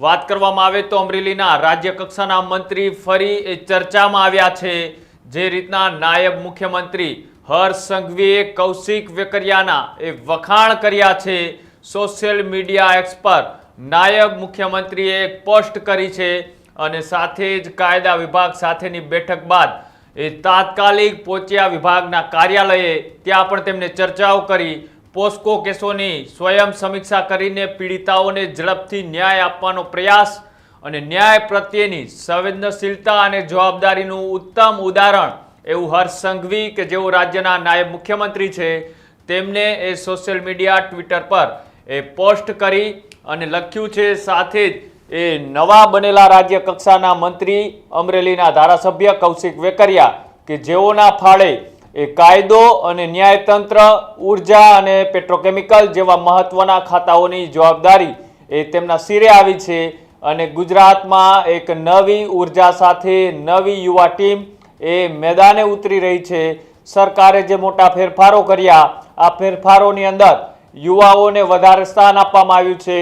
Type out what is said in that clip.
વાત કરવામાં આવે તો અમરેલીના રાજ્ય કક્ષાના મંત્રી ફરી ચર્ચામાં આવ્યા છે. જે રીતના નાયબ મુખ્યમંત્રી હર્ષ સંઘવીએ કૌશિક વેકરિયાના એ વખાણ કર્યા છે. સોશિયલ મીડિયા એક્સ પર નાયબ મુખ્યમંત્રીએ એક પોસ્ટ કરી છે અને સાથે જ કાયદા વિભાગ સાથેની બેઠક બાદ એ તાત્કાલિક પહોંચ્યા વિભાગના કાર્યાલયે ત્યાં પણ તેમને ચર્ચાઓ કરી. પોસ્કો કેસોની સ્વયં સમીક્ષા કરીને પીડિતાઓને ઝડપથી ન્યાય આપવાનો પ્રયાસ અને ન્યાય પ્રત્યેની સંવેદનશીલતા અને જવાબદારીનું ઉત્તમ ઉદાહરણ એવું હર્ષ સંઘવી કે જેઓ રાજ્યના નાયબ મુખ્યમંત્રી છે, તેમને એ સોશિયલ મીડિયા ટ્વિટર પર એ પોસ્ટ કરી અને લખ્યું છે, સાથે જ એ નવા બનેલા રાજ્ય કક્ષાના મંત્રી અમરેલીના ધારાસભ્ય કૌશિક વેકરિયા કે જેઓના ફાળે એ કાયદો અને ન્યાયતંત્ર, ઊર્જા અને પેટ્રોકેમિકલ જેવા મહત્વના ખાતાઓની જવાબદારી એ તેમના શિરે આવી છે અને ગુજરાતમાં એક નવી ઊર્જા સાથે નવી યુવા ટીમ એ મેદાને ઉતરી રહી છે. સરકારે જે મોટા ફેરફારો કર્યા, આ ફેરફારોની અંદર યુવાઓને વધારે સ્થાન આપવામાં આવ્યું છે.